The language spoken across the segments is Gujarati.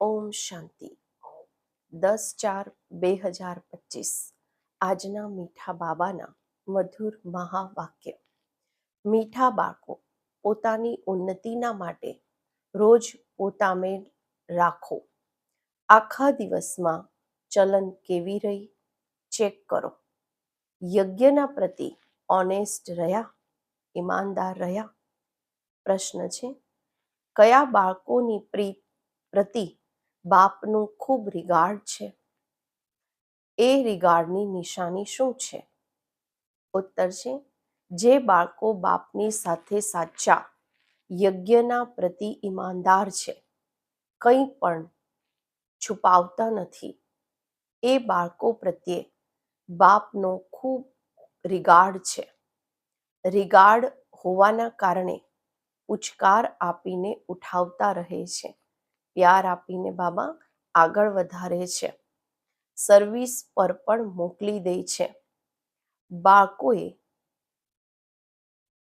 ઓમ શાંતિ. દસ ચાર બે હજાર પચીસ. આજના મીઠા બાબાના મધુર મહાવાક્ય. મીઠા બાળકો, પોતાની ઉન્નતિના માટે રોજ પોતામે રાખો. આખા દિવસમાં ચલન કેવી રહી? ચેક કરો. યજ્ઞના પ્રતિ ઓનેસ્ટ રહ્યા? ઈમાનદાર રહ્યા? પ્રશ્ન છે, કયા બાળકોની પ્રીત પ્રતિ બાપનું ખૂબ રિગાર્ડ છે. એ રિગાર્ડની નિશાની શું છે? ઉત્તર છે, જે બાળકો બાપની સાથે સાચા, યજ્ઞના પ્રતિ ઈમાનદાર છે. કંઈ પણ છુપાવતા નથી. એ બાળકો પ્રત્યે બાપનો ખૂબ રિગાર્ડ છે. રિગાર્ડ હોવાના કારણે ઉચકાર આપીને ઉઠાવતા રહે છે. પ્યાર આપીને બાબા આગળ વધારે છે. સર્વિસ પર પણ મોકલી દે છે. બાળકોએ,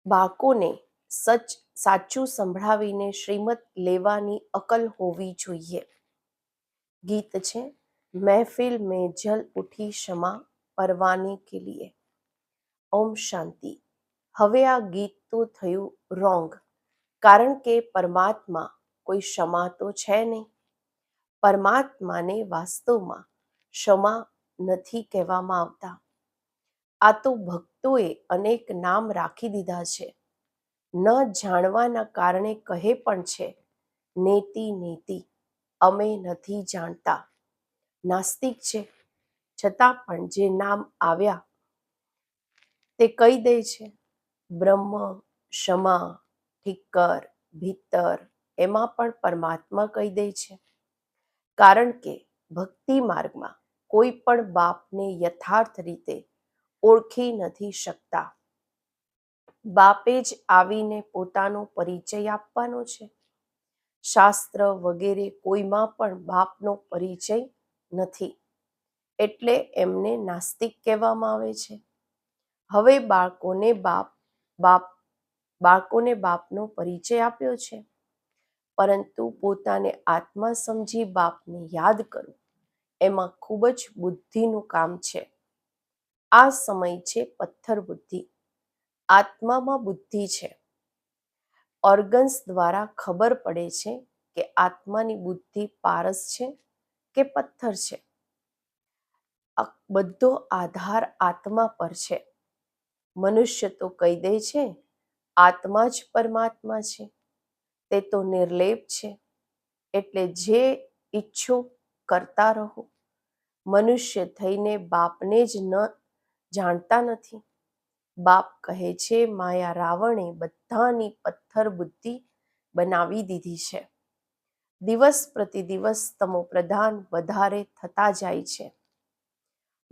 બાળકોને સચ, સાચું સંભળાવીને શ્રીમત લેવાની અકલ હોવી જોઈએ. ગીત છે, મહેફિલ મેં જલ ઉઠી ક્ષમા પરવાને કે લીએ ઓમ શાંતિ. હવે આ ગીત તો થયું રોંગ કારણ કે પરમાત્મા કોઈ ક્ષમા તો છે નહીં. પરમાત્માને વાસ્તવમાં ક્ષમા નથી કહેવામાં આવતા. આ તો ભક્તોએ અનેક નામ રાખી દીધા છે. ન જાણવાના કારણે કહે પણ છે, નેતિ નેતિ, અમે નથી જાણતા. નાસ્તિક છે. છતાં પણ જે નામ આવ્યા, તે કહી દે છે, બ્રહ્મ, ક્ષમા, ઠિક્કર ભીતર એમાં પણ પરમાત્મા કહી દે છે. કારણ કે ભક્તિ માર્ગમાં કોઈ પણ બાપને યથાર્થ રીતે ઓળખી નથી શકતા. બાપે જ આવીને પોતાનો પરિચય આપવાનો છે. શાસ્ત્ર વગેરે કોઈમાં પણ બાપનો પરિચય નથી. એટલે એમને નાસ્તિક કહેવામાં આવે છે. હવે બાળકોને બાપ બાપ, બાળકોને બાપનો પરિચય આપ્યો છે. પરંતુ પોતાને આત્મા સમજી બાપને યાદ કરવું એમાં ખૂબ જ બુદ્ધિનું કામ છે. આ સમય છે પથ્થર બુદ્ધિ. આત્મામાં બુદ્ધિ છે. ઓર્ગન્સ દ્વારા ખબર પડે છે કે આત્માની બુદ્ધિ પારસ છે કે પથ્થર છે. બધો આધાર આત્મા પર છે. મનુષ્ય તો કહી દે છે, આત્મા જ પરમાત્મા છે. તે તો નિર્લેપ છે. એટલે જે ઈચ્છો કરતા રહો. મનુષ્ય થઈને બાપને જ ન જાણતા નથી. બાપ કહે છે, માયા રાવણે બધાની પથ્થર બુદ્ધિ બનાવી દીધી છે. દિવસ પ્રતિ દિવસ તમો પ્રધાન વધારે થતા જાય છે.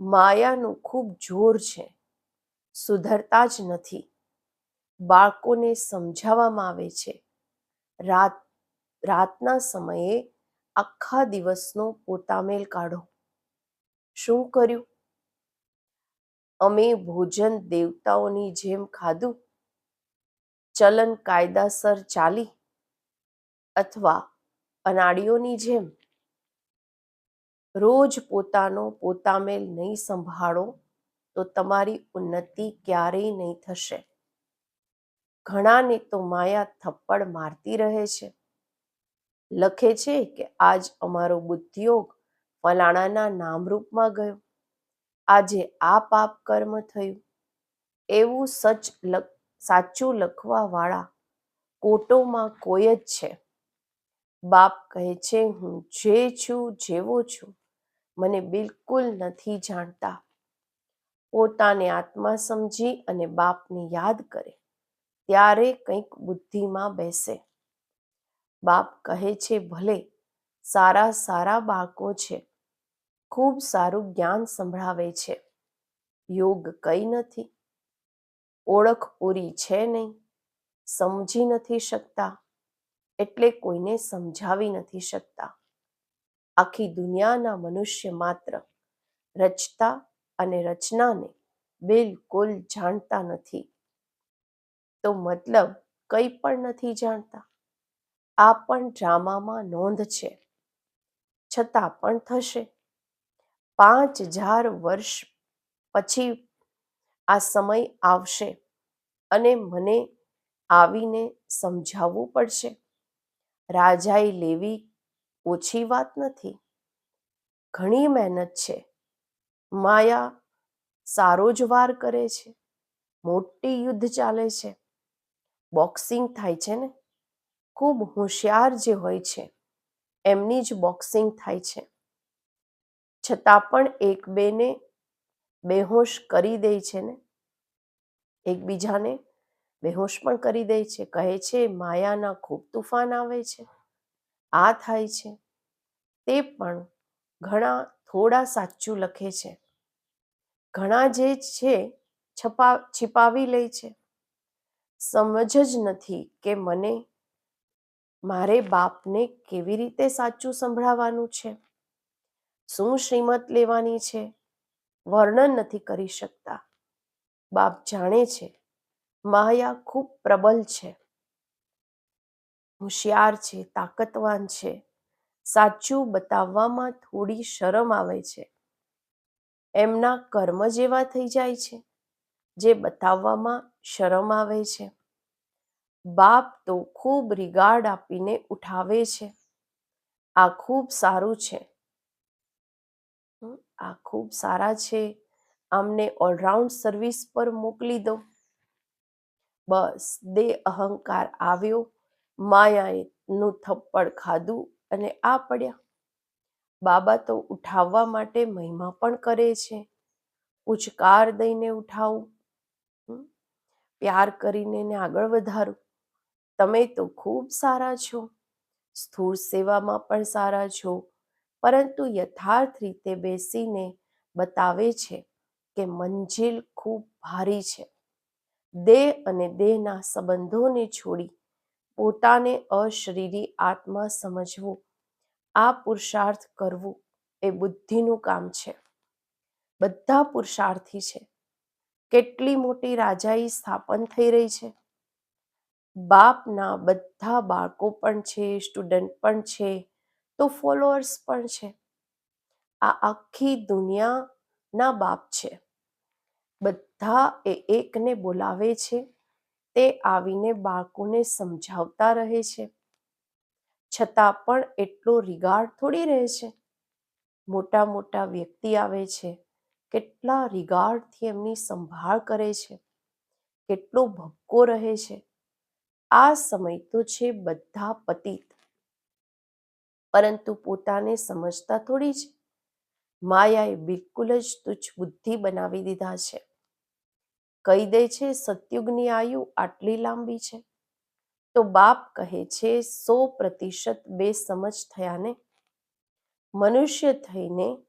માયાનું ખૂબ જોર છે. સુધરતા જ નથી. બાળકોને સમજાવવામાં આવે છે. રાત, રાતના સમયે આખા દિવસનો પોતામેલ કાઢો. શું કર્યું? અમે ભોજન દેવતાઓની જેમ ખાધું? ચલન કાયદાસર ચાલી? અથવા અનાડીઓની જેમ? રોજ પોતાનો પોતામેલ નહીં સંભાળો તો તમારી ઉન્નતિ ક્યારેય નહીં થશે. ઘણાને તો માયા થપ્પડ મારતી રહે છે. લખે છે કે આજ અમારો બુદ્ધિયોગ ફલાણાના નામરૂપમાં ગયો. આજે આ પાપ કર્મ થયું. એવું સચ સાચું લખવા વાળા કોટોમાં કોઈ જ છે. બાપ કહે છે, હું જે છું, જેવો છું, મને બિલકુલ નથી જાણતા. પોતાને આત્મા સમજી અને બાપને યાદ કરે. ત્યારે કંઈક બુદ્ધિમાં બેસે. બાપ કહે છે, ભલે, સારા સારા બાળકો છે. ખૂબ સારું જ્ઞાન સંભળાવે છે. યોગ કઈ નથી. ઓળખ પૂરી છે નહીં. સમજી નથી શકતા. એટલે કોઈને સમજાવી નથી શકતા. આખી દુનિયાના મનુષ્ય માત્ર રચતા અને રચનાને બિલકુલ જાણતા નથી. તો મતલબ કંઈ પણ નથી જાણતા. આ પણ ડ્રામામાં નોંધ છે. છતાં પણ થશે. પાંચ હજાર વર્ષ પછી આ સમય આવશે અને મને આવીને સમજાવવું પડશે. રાજાએ લેવી ઓછી વાત નથી. ઘણી મહેનત છે. માયા સારો જ વાર કરે છે. મોટી યુદ્ધ ચાલે છે. બોક્સિંગ થાય છે ને? ખૂબ હોશિયાર જે હોય છે, એમની જ બોક્સિંગ થાય છે. છતાં પણ એક બેને બેહોશ કરી દે છે ને? એકબીજાને બેહોશ પણ કરી દે છે, કહે છે, માયાના ખૂબ તુફાન આવે છે. આ થાય છે. તે પણ ઘણા થોડા સાચું લખે છે. ઘણા જે છે, છપા, છિપાવી લે છે. સમજ જ નથી કે મને, મારે બાપને કેવી રીતે સાચું સંભળાવવાનું છે? શું શ્રીમત લેવાની છે? વર્ણન નથી કરી શકતા. બાપ જાણે છે, માયા ખૂબ પ્રબલ છે. હોશિયાર છે, તાકતવાન છે. સાચું બતાવવામાં થોડી શરમ આવે છે. એમના કર્મ જેવા થઈ જાય છે. જે બતાવવામાં શરમ આવે છે. બાપ તો ખૂબ રિગાર્ડ આપીને ઉઠાવે છે. આ ખૂબ સારું છે. આ ખૂબ સારા છે. આમને ઓલરાઉન્ડ સર્વિસ પર મોકલી દો. બસ દે અહંકાર આવ્યો. માયાએ નું થપ્પડ ખાધું અને આ પડ્યા. બાબા તો ઉઠાવવા માટે મહિમા પણ કરે છે. ઉચકાર દઈને ઉઠાવું. પ્યાર કરીને એને આગળ વધારો. તમે તો ખૂબ સારા છો. સ્થૂળ સેવામાં પણ સારા છો. પરંતુ યથાર્થ રીતે બેસીને બતાવે છે કે મંજિલ ખૂબ ભારી છે. દેહ અને દેહના સંબંધોને છોડી પોતાને અશરીરી આત્મા સમજવું, આ પુરુષાર્થ કરવું એ બુદ્ધિનું કામ છે. બધા પુરુષાર્થી છે. કેટલી મોટી રાજાઈ સ્થાપન થઈ રહી છે? બાપના બધા બાળકો પણ છે, સ્ટુડન્ટ પણ છે, તો ફોલોઅર્સ પણ છે. આ આખી દુનિયાના બાપ છે. બધા એ એકને બોલાવે છે, તે આવીને બાળકોને સમજાવતા રહે છે. છતાં પણ એટલો રિગાર્ડ થોડી રહે છે. મોટા મોટા વ્યક્તિ આવે છે. કેટલા રિગાર્ડથી એમની સંભાળ કરે છે, કેટલો ભપકો રહે છે. આ સમય તો છે બધા પતિત. પરંતુ પોતાને સમજતા થોડી જ માયાએ બિલકુલ જ તુચ્છ બુદ્ધિ બનાવી દીધા છે. કહી દે છે સતયુગની આયુ આટલી લાંબી છે. તો બાપ કહે છે સો પ્રતિશત બે સમજ થયાને. મનુષ્ય થઈને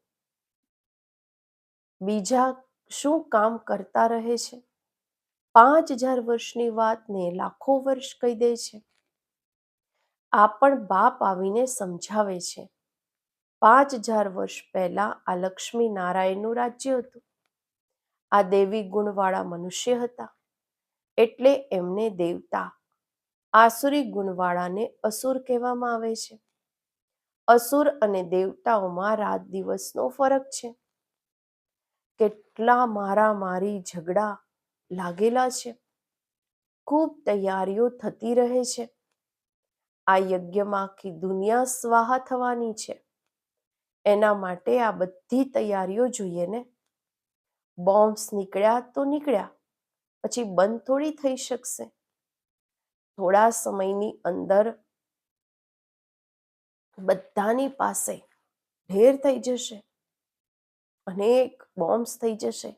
બીજા શું કામ કરતા રહે છે? પાંચ હજાર વર્ષની વાતને લાખો વર્ષ કહી દે છે. આ પણ બાપ આવીને સમજાવે છે. પાંચ હજાર વર્ષ પહેલા આ લક્ષ્મી નારાયણનું રાજ્ય હતું. આ દેવી ગુણવાળા મનુષ્ય હતા. એટલે એમને દેવતા, આસુરી ગુણવાળાને અસુર કહેવામાં આવે છે. અસુર અને દેવતાઓમાં રાત દિવસનો ફરક છે. કેટલા મારા મારી ઝઘડા લાગેલા છે? ખૂબ તૈયારીઓ થતી રહે છે. આ યજ્ઞમાં આખી દુનિયા સ્વાહા થવાની છે. એના માટે આ બધી તૈયારીઓ જોઈએ ને? બોમ્બ્સ નીકળ્યા તો નીકળ્યા, પછી બંધ થોડી થઈ શકશે. થોડા સમયની અંદર બધાની પાસે ઢેર થઈ જશે. અનેક બોમ્બ્સ થઈ જશે.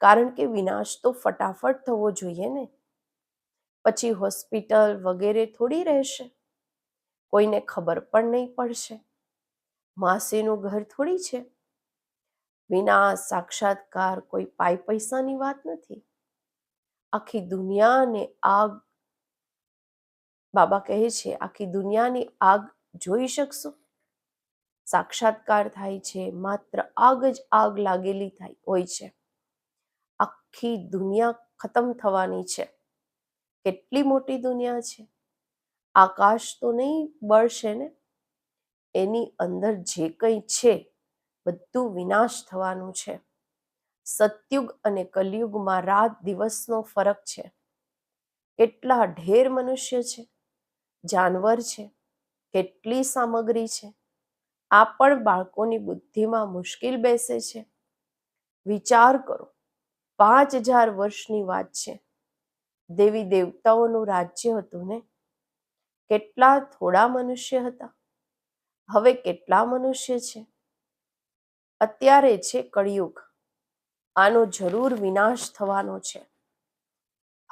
કારણ કે વિનાશ તો ફટાફટ થવો જોઈએ ને. પછી હોસ્પિટલ વગેરે થોડી રહેશે. કોઈને ખબર પણ નહીં પડશે. માસીનું ઘર થોડી છે. વિના સાક્ષાત્કાર કોઈ પાઈ પૈસાની વાત નથી. આખી દુનિયાને આગ, બાબા કહે છે, આખી દુનિયાની આગ જોઈ શકશો? સાક્ષાત્કાર થાય છે, માત્ર આગ જ આગ લાગેલી થાય, હોય છે. આખી દુનિયા ખતમ થવાની છે. કેટલી મોટી દુનિયા છે? આકાશ તો નહીં બળશે ને? એની અંદર જે કંઈ છે, બધું વિનાશ થવાનું છે. સતયુગ અને કલયુગમાં રાત દિવસનો ફરક છે. કેટલા ઢેર મનુષ્ય છે, જાનવર છે, કેટલી સામગ્રી છે. આ પણ બાળકોની બુદ્ધિમાં મુશ્કેલ બેસે છે. વિચાર કરો. પાંચ હજાર વર્ષની વાત છે. દેવી દેવતાઓનું રાજ્ય હતું ને? કેટલા થોડા મનુષ્ય હતા? હવે કેટલા મનુષ્ય છે? અત્યારે છે કળિયુગ. આનો જરૂર વિનાશ થવાનો છે.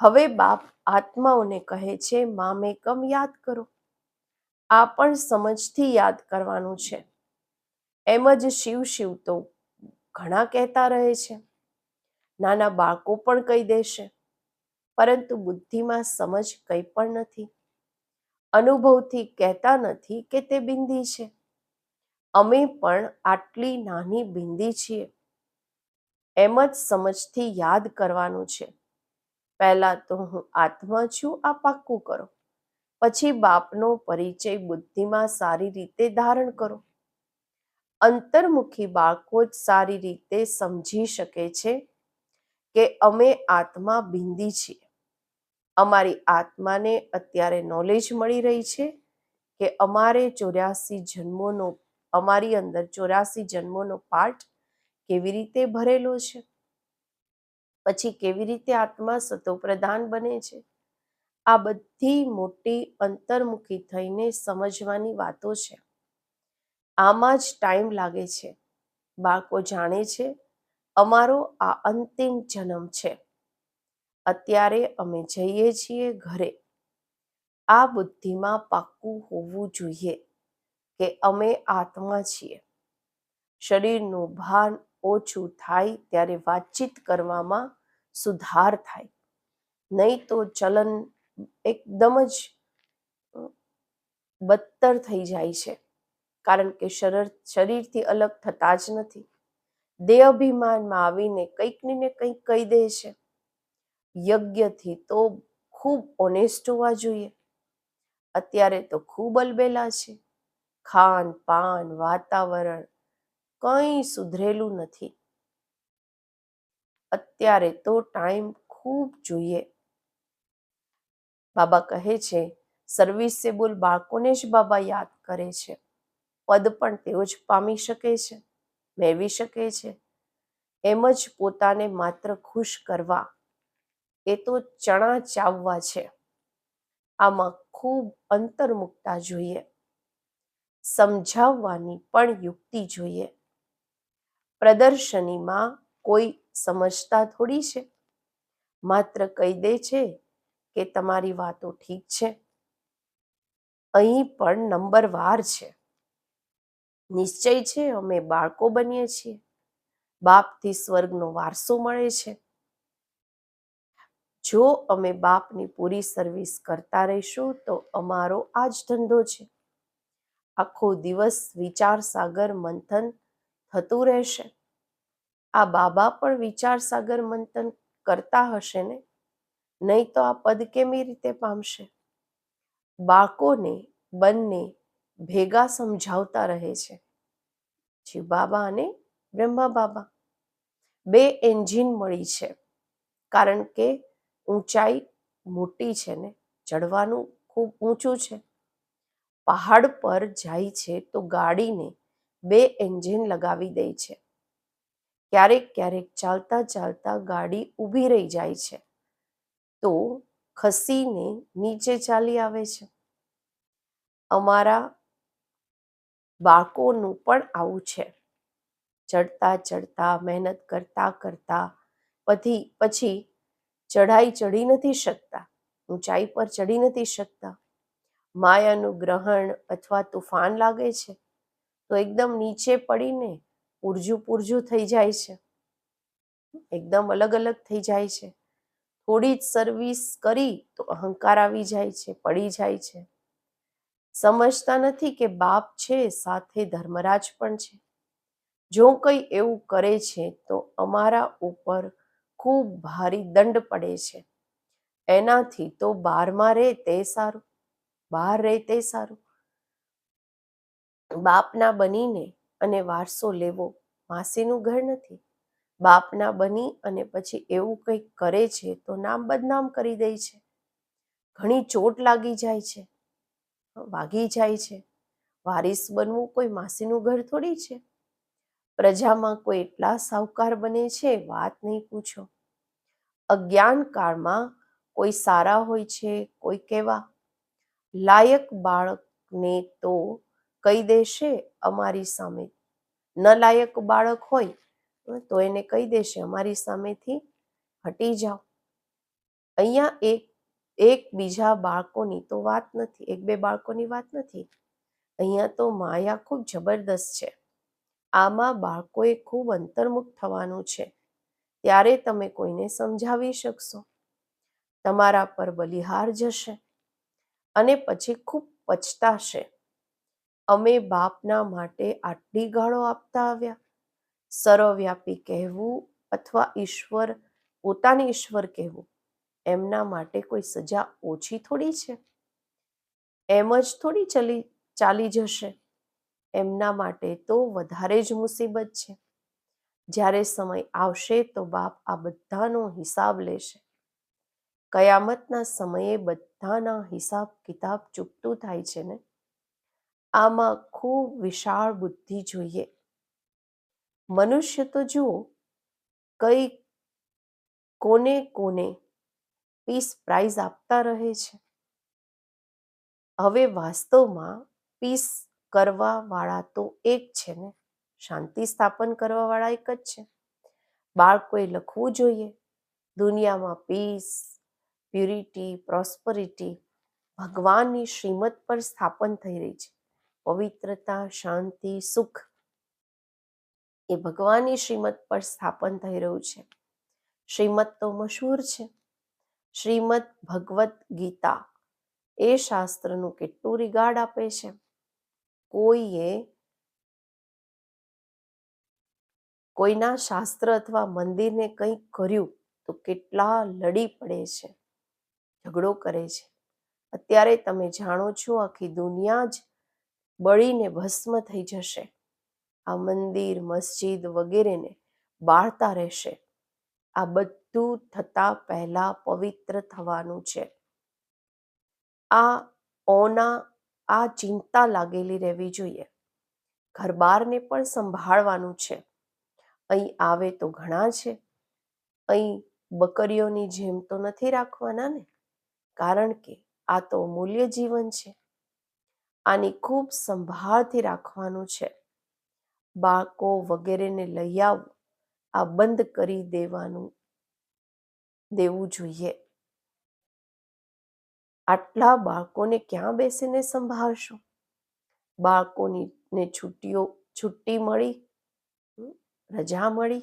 હવે બાપ આત્માઓને કહે છે મામેકમ યાદ કરો. આ પણ સમજથી યાદ કરવાનું છે. એમ જ શિવ શિવ તો ઘણા કહેતા રહે છે. નાના બાળકો પણ કહી દેશે, પરંતુ બુદ્ધિમાં સમજ કંઈ પણ નથી. અનુભવથી કહેતા નથી કે તે બિંદી છે. અમે પણ આટલી નાની બિંદી છીએ. એમ જ સમજથી યાદ કરવાનું છે. પહેલા તો હું આત્મા છું, આ પાક્કું કરો. પછી બાપનો પરિચય બુદ્ધિમાં સારી રીતે ધારણ કરો. અંતર્મુખી બાળકો જ સારી રીતે સમજી શકે છે કે અમે આત્મા બિંદી છીએ. અમારી આત્માને અત્યારે નોલેજ મળી રહી છે કે અમારે ચોર્યાસી જન્મોનો, અમારી અંદર ચોર્યાસી જન્મોનો પાઠ કેવી રીતે ભરેલો છે? પછી કેવી રીતે આત્મા સતોપ્રધાન બને છે? આ બધી મોટી અંતર્મુખી થઈને સમજવાની વાતો છે. આમાં જ ટાઈમ લાગે છે. બાળકો જાણે છે, અમારો આ અંતિમ જન્મ છે. અત્યારે અમે જઈએ છીએ ઘરે. આ બુદ્ધિમાં પાક્કું હોવું જોઈએ કે અમે આત્મા છીએ. શરીરનું ભાન ઓછું થાય ત્યારે વાતચીત કરવામાં સુધાર થાય. નહીં તો ચલન એકદમ જ બદતર થઈ જાય છે. કારણ કે શરીર શરીરથી અલગ થતા જ નથી. દેહ અભિમાનમાં આવીને કંઈક ને કંઈક કહી દે છે. યજ્ઞથી તો ખૂબ ઓનેસ્ટ હોવા જોઈએ. અત્યારે તો ખૂબ અલબેલા છે. ખાન, પાન, વાતાવરણ કંઈ સુધરેલું નથી. અત્યારે તો ટાઈમ ખૂબ જોઈએ. બાબા કહે છે સર્વિસેબલ બાળકોને જ બાબા યાદ કરે છે. પદ પણ તેઓ જ પામી શકે છે, મેળવી શકે છે. એમ જ પોતાને માત્ર ખુશ કરવા, એ તો ચણા ચાવવા છે. આમાં ખૂબ અંતર્મુક્તા જોઈએ, સમજાવવાની પણ યુક્તિ જોઈએ. પ્રદર્શનીમાં કોઈ સમજતા થોડી છે? માત્ર કહી દે છે કે તમારી વાતો ઠીક છે. અહીં પણ નંબરવાર છે. નિશ્ચય છે, અમે બાળકો બનીએ છીએ. બાપથી સ્વર્ગનો વારસો મળે છે. જો અમે બાપની પૂરી સર્વિસ કરતા રહીશું, તો અમારો આ જ ધંધો છે. આખો દિવસ વિચાર સાગર મંથન થતું રહેશે. આ બાબા પણ વિચાર સાગર મંથન કરતા હશે ને? નહીં તો આ પદ કેવી રીતે પામશે? બાળકોને બંને ભેગા સમજાવતા રહે છે. શિવ બાબા અને બ્રહ્મા બાબા. બે એન્જિન મળી છે. કારણ કે ઊંચાઈ મોટી છે ને ચડવાનું ખૂબ ઊંચું છે. પહાડ પર જાય છે તો ગાડીને બે એન્જિન લગાવી દે છે. ક્યારેક ક્યારેક ચાલતા ચાલતા ગાડી ઊભી રહી જાય છે. તો ખસીને નીચે ચાલી આવે છે. અમારા બાળકોનું પણ આવું છે. ચડતા ચડતા, મહેનત કરતા કરતા પછી પછી ચઢાઈ ચડી નથી શકતા, ઊંચાઈ પર ચડી નથી શકતા. માયાનું ગ્રહણ અથવા તુફાન લાગે છે, તો એકદમ નીચે પડીને પૂરજું પૂરજું થઈ જાય છે. એકદમ અલગ અલગ થઈ જાય છે. થોડી જ સર્વિસ કરી તો અહંકાર આવી જાય છે, પડી જાય છે. સમજતા નથી કે બાપ છે, સાથે ધર્મરાજ પણ છે. જો કંઈ એવું કરે છે, તો અમારા ઉપર ખૂબ ભારી દંડ પડે છે. એનાથી તો બારમાં રહે તે સારું, બહાર રહે તે સારું. બાપના બનીને અને વારસો લેવો માસીનું ઘર નથી. બાપના બની અને પછી એવું કંઈક કરે છે, તો નામ બદનામ કરી દે છે. ઘણી ચોટ લાગી જાય છે. વાગી જાય છે. વારિસ બનવું કોઈ માસીનું ઘર થોડી છે? પ્રજામાં કોઈ એટલા સાવકાર બને છે, વાત નહીં પૂછો. અજ્ઞાન કાળમાં કોઈ સારા હોય છે, કોઈ કેવા? લાયક બાળકને તો કહી દેશે અમારી સામે. ન લાયક બાળક હોય તો એને કહી દેશે અમારી સામેથી હટી જાઓ. અહીંયા એક એક બીજા બાળકોની તો વાત નથી, એક બે બાળકોની વાત નથી. અહીંયા તો માયા ખૂબ જબરદસ્ત છે. આમાં બાળકોએ ખૂબ અંતર્મુખ થવાનું છે. ત્યારે તમે કોઈને સમજાવી શકશો? તમારા પર બલિહાર જશે અને પછી ખૂબ પછતાશે. અમે બાપના માટે આટલી ગાળો આપતા આવ્યા. સર્વવ્યાપી કહેવું અથવા ઈશ્વર, પોતાને ઈશ્વર કહેવું એમના માટે કોઈ સજા ઓછી થોડી છે? એમ જ થોડી ચલી, ચાલી જશે. એમના માટે તો વધારે જ મુસીબત છે. જ્યારે સમય આવશે તો બાપ આ બધાનો હિસાબ લેશે. કયામતના સમયે બધાના હિસાબ કિતાબ ચૂકતું થાય છે ને? આમાં ખૂબ વિશાળ બુદ્ધિ જોઈએ. મનુષ્ય તો જુઓ કઈ કોને કોને પીસ પ્રાઇઝ આપતા રહે છે. હવે વાસ્તવમાં પીસ કરવા વાળા તો એક છે ને, શાંતિ સ્થાપન કરવા વાળા એક જ છે. બાળકોએ લખવું જોઈએ. દુનિયામાં પીસ પ્યુરિટી પ્રોસ્પરિટી ભગવાનની શ્રીમત પર સ્થાપન થઈ રહી છે. પવિત્રતા, શાંતિ, સુખ એ ભગવાનની શ્રીમત પર સ્થાપન થઈ રહ્યું છે. શ્રીમત તો મશહૂર છે. શ્રીમદ ભગવદ્ ગીતા એ શાસ્ત્રનું કેટલું રિગાર્ડ આપે છે? કોઈએ કોઈના શાસ્ત્ર અથવા મંદિરને કંઈક કર્યું તો કેટલા લડી પડે છે, ઝઘડો કરે છે? અત્યારે તમે જાણો છો આખી દુનિયા જ બળીને ભસ્મ થઈ જશે. આ મંદિર, મસ્જિદ વગેરેને બાળતા રહેશે. આ બધું થતા પહેલા પવિત્ર થવાનું છે. આ ઓના, આ ચિંતા લાગેલી રહેવી જોઈએ. ઘરબારને પણ સંભાળવાનું છે. અહીં આવે તો ઘણા છે. અહીં બકરીઓની જેમ તો નથી રાખવાના ને? કારણ કે આ તો મૂલ્ય જીવન છે. આની ખૂબ સંભાળથી રાખવાનું છે. બાળકો વગેરેને લઈ આવવું આ બંધ કરી દેવાનું દેવું જોઈએ. આટલા બાળકોને ક્યાં બેસીને સંભાળશો? બાળકોની ને છુટ્ટીઓ છુટ્ટી મળી રજા મળી,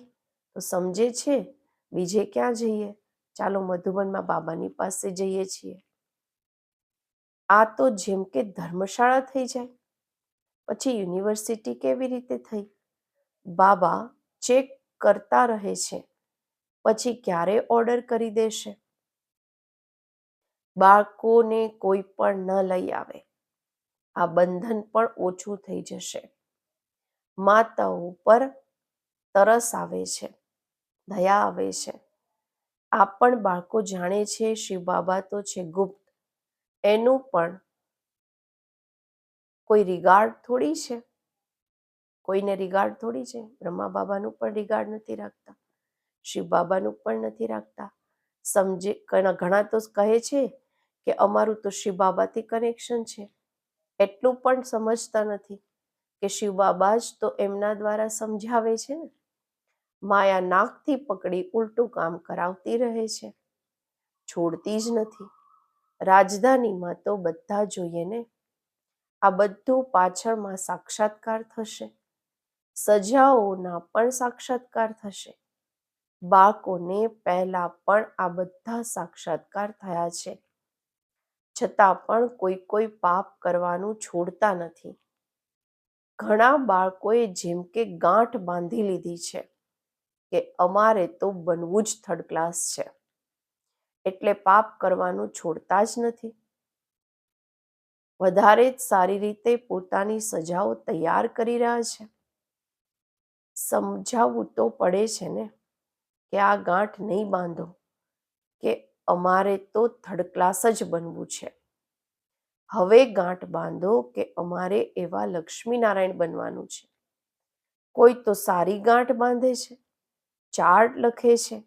તો સમજે છે બીજે ક્યાં જઈએ? ચાલો મધુબનમાં બાબાની પાસે જઈએ છીએ. આ તો જેમ કે ધર્મશાળા થઈ જાય. પછી યુનિવર્સિટી કેવી રીતે થઈ? બાબા ચેક કરતા રહે છે. પછી ક્યારે ઓર્ડર કરી દેશે? બાળકોને કોઈ પણ ન લઈ આવે. આ બંધન પણ ઓછું થઈ જશે. માતાઓ પર તરસ આવે છે, દયા આવે છે. આ પણ બાળકો જાણે છે શિવ બાબા તો છે ગુપ્ત. એનું પણ કોઈ રિગાર્ડ થોડી છે? કોઈને રિગાર્ડ થોડી છે? બ્રહ્મા બાબાનું પણ રિગાર્ડ નથી રાખતા. શિવ બાબાનું પણ નથી રાખતા. સમજે ઘણા તો કહે છે કે અમારું તો શિવ બાબાથી કનેક્શન છે. એટલું પણ સમજતા નથી કે શિવ બાબા જ તો એમના દ્વારા સમજાવે છે ને. માયા નાકથી પકડી ઉલટું કામ કરાવતી રહે છે. છોડતી જ નથી. રાજધાનીમાં તો બધા જોઈએ ને. આ બધું પાછળમાં સાક્ષાત્કાર થશે. સજાઓના પણ સાક્ષાત્કાર થશે. બાળકોને પહેલા પણ આ બધા સાક્ષાત્કાર થયા છે. છતાં પણ કોઈ કોઈ પાપ કરવાનું છોડતા નથી. ઘણા બાળકોએ જેમ કે ગાંઠ બાંધી લીધી છે કે અમારે તો બનવું જ થર્ડ ક્લાસ છે. એટલે પાપ કરવાનું છોડતા જ નથી. વધારે જ સારી રીતે પોતાની સજાઓ તૈયાર કરી રહ્યા છે. સમજાવવું તો પડે છે ને? કે આ ગાંઠ નહીં બાંધો, કે અમારે તો થર્ડ ક્લાસ જ બનવું છે. હવે ગાંઠ બાંધો કે અમારે એવા લક્ષ્મીનારાયણ બનવાનું છે. કોઈ તો સારી ગાંઠ બાંધે છે, ચાર્ટ લખે છે.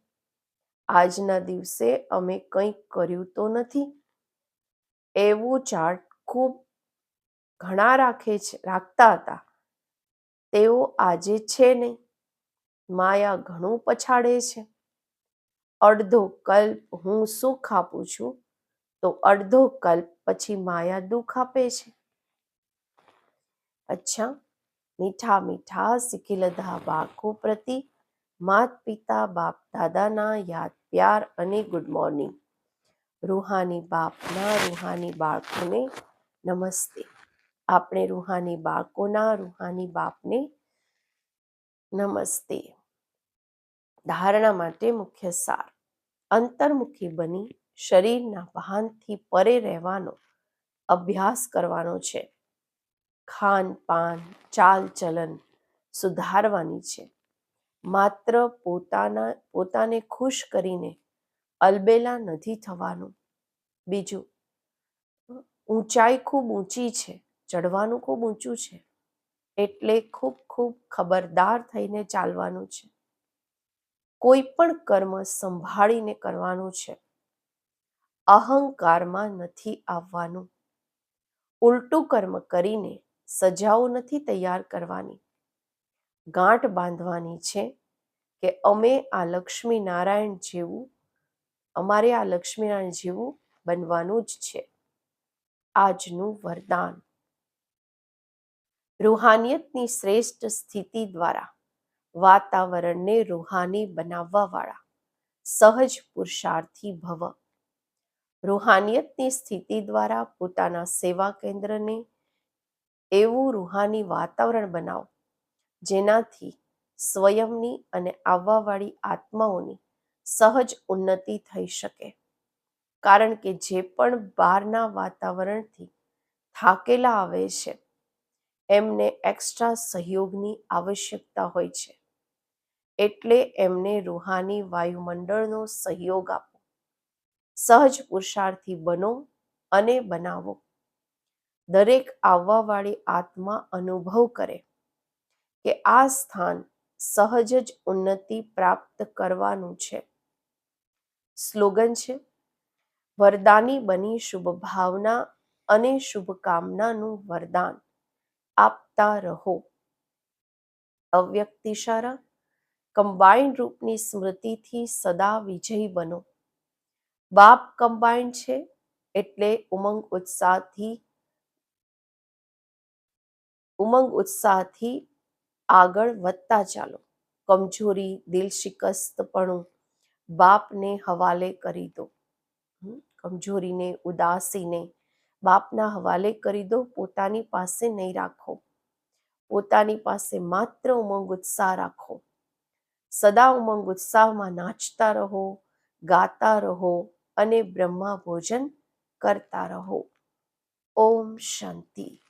આજના દિવસે અમે કંઈક કર્યું તો નથી. એવું ચાર્ટ ખૂબ ઘણા રાખે છે, રાખતા હતા. તેઓ આજે છે નહીં. માયા ઘણું પછાડે છે. અડધો કલ્પ હું સુખ આપું છું, તો અડધો કલ્પ પછી માયા દુઃખ આપે છે. અચ્છા, મીઠા મીઠા શીખીલધા બાળકો પ્રતિ માત પિતા બાપ દાદાના યાદ, પ્યાર અને ગુડ મોર્નિંગ રૂહાની બાપના રૂહાની બાળકોને નમસ્તે. આપણે રૂહાની બાળકોના રૂહાની બાપને નમસ્તે. ધારણા માટે મુખ્ય સાર. અંતર્મુખી બની શરીરના ભાનથી પરે રહેવાનો અભ્યાસ કરવાનો છે. ખાન પાન ચાલ સુધારવાની છે. માત્ર પોતાના, પોતાને ખુશ કરીને અલબેલા નથી થવાનું. બીજું, ઊંચાઈ ખૂબ ઊંચી છે ચડવાનું ખૂબ ઊંચું છે. એટલે ખૂબ ખૂબ ખબરદાર થઈને ચાલવાનું છે. કોઈ પણ કર્મ સંભાળીને કરવાનું છે. અહંકારમાં નથી આવવાનું. ઉલટું કર્મ કરીને સજાઓ નથી તૈયાર કરવાની. ગાંઠ બાંધવાની છે કે અમે આ લક્ષ્મી નારાયણ જેવું, અમારે આ લક્ષ્મીનારાયણ જેવું બનવાનું જ છે. આજનું વરદાન. રૂહાનિયતની શ્રેષ્ઠ સ્થિતિ દ્વારા વાતાવરણને રૂહાની બનાવવાવાળા. સહજ પુરુષાર્થી ભવ. રૂહાનિયતની સ્થિતિ દ્વારા પોતાના સેવા કેન્દ્રને એવું રૂહાની વાતાવરણ બનાવો, જેનાથી સ્વયંની અને આવવાવાળી આત્માઓની સહજ ઉન્નતિ થઈ શકે. કારણ કે જે પણ બહારના વાતાવરણથી થાકેલા આવે છે, એમને એક્સ્ટ્રા સહયોગની આવશ્યકતા હોય છે. એટલે એમને રૂહાની વાયુમંડળનો સહયોગ આપો. સહજ પુરુષાર્થી બનો અને બનાવો. દરેક આવવાવાળી આત્મા અનુભવ કરે કે આ સ્થાન સહજ જ ઉન્નતિ પ્રાપ્ત કરવાનું છે. સ્લોગન છે, વરદાની બની શુભ ભાવના અને શુભકામનાનું વરદાન. આપતા રહો. અવ્યક્ત કમ્બાઇન્ડ રૂપની સ્મૃતિથી સદા વિજયી બનો. બાપ કમ્બાઈન છે એટલે ઉમંગ ઉત્સાહથી ઉમંગ ઉત્સાહથી આગળ વધતા ચાલો. કમજોરી, દિલ શિકસ્તપણું બાપને હવાલે કરી દો. કમજોરીને, ઉદાસીને બાપના હવાલે કરી દો, પોતાની પાસે નહીં રાખો. પોતાની પાસે માત્ર ઉમંગ ઉત્સાહ રાખો. સદા ઉમંગ ઉત્સાહમાં નાચતા રહો ગાતા રહો અને બ્રહ્મા ભોજન કરતા રહો. ઓમ શાંતિ.